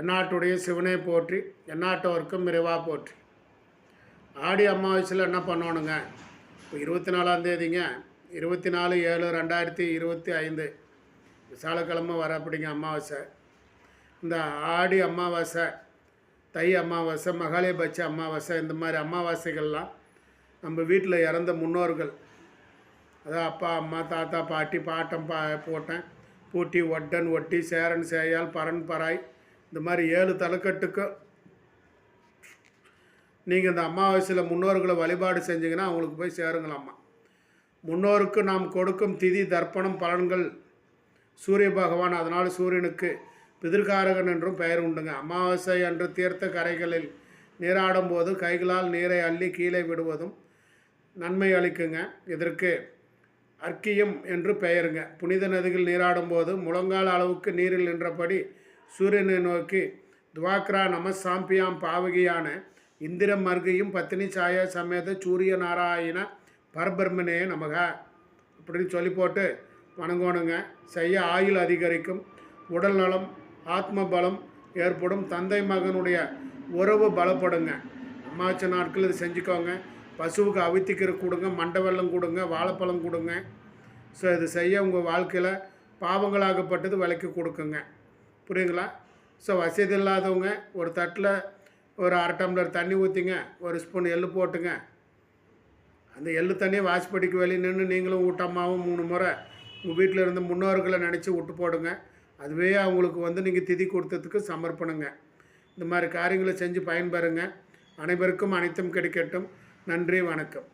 எந்நாட்டுடைய சிவனை போற்றி எந்நாட்டவருக்கும் நிறைவாக போற்றி. ஆடி அமாவாசையில் என்ன பண்ணணுங்க? இப்போ இருபத்தி நாலாந்தேதிங்க இருபத்தி நாலு ஏழு ரெண்டாயிரத்தி இருபத்தி ஐந்து. விசாலக்கிழமை வர அப்படிங்க அமாவாசை. இந்த ஆடி அமாவாசை தை அமாவாசை மகாலயபட்ச அமாவாசை இந்த மாதிரி அமாவாசைகள்லாம் நம்ம வீட்டில் இறந்த முன்னோர்கள். அதான் அப்பா அம்மா தாத்தா பாட்டி பாட்டம் பா போட்டேன். பூட்டி ஒட்டன் ஒட்டி சேரன் சேயால் பரன் பராய் இந்த மாதிரி ஏழு தலைக்கட்டுக்கும் நீங்கள் இந்த அமாவாசையில் முன்னோர்களை வழிபாடு செஞ்சீங்கன்னா அவங்களுக்கு போய் சேருங்களாம்மா. முன்னோருக்கு நாம் கொடுக்கும் திதி தர்ப்பணம் பலன்கள் சூரிய பகவான் அதனால் சூரியனுக்கு பிதிர்காரகன் என்றும் பெயர் உண்டுங்க. அமாவாசை அன்று தீர்த்த கரைகளில் நீராடும் போது கைகளால் நீரை அள்ளி கீழே விடுவதும் நன்மை அளிக்குங்க. இதற்கு அர்க்கியம் என்று பெயருங்க. புனித நதிகள் நீராடும் போது முழங்கால் அளவுக்கு நீரில் நின்றபடி சூரியனை நோக்கி துவாக்ரா நமசாம்பியாம் பாவகியான இந்திரம் மர்கையும் பத்தினி சாயா சமேத சூரிய நாராயண பரபிரம்மனே நமக. அப்படின்னு சொல்லி போட்டு வணங்கணுங்க. செய்ய ஆயுள் அதிகரிக்கும் உடல் நலம் ஆத்ம பலம் ஏற்படும் தந்தை மகனுடைய உறவு பலப்படுங்க. அம்மாச்ச நாட்கள் இது செஞ்சுக்கோங்க. பசுவுக்கு அவித்திக்கிற கொடுங்க மண்டவெல்லம் கொடுங்க வாழைப்பழம் கொடுங்க. ஸோ இது செய்ய உங்கள் வாழ்க்கையில் பாவங்களாகப்பட்டது விலைக்கு கொடுக்குங்க. புரியுங்களா ஸோ வசதி இல்லாதவங்க ஒரு தட்டில் ஒரு அரை டம்ளர் தண்ணி ஊற்றிங்க ஒரு ஸ்பூன் எள்ளு போட்டுங்க. அந்த எள்ளு தண்ணியை வாசப்படிக்கு வெளியே நின்று நீங்களும் ஊட்டமாகவும் மூணு முறை உங்கள் வீட்டில் இருந்த முன்னோர்களை நினச்சி விட்டு போடுங்க. அதுவே அவங்களுக்கு வந்து நீங்கள் திதி கொடுத்ததுக்கு சமர்ப்பணுங்க. இந்த மாதிரி காரியங்களை செஞ்சு பயன்பெறுங்க. அனைவருக்கும் அனைத்தும் கிடைக்கட்டும். நன்றி வணக்கம்.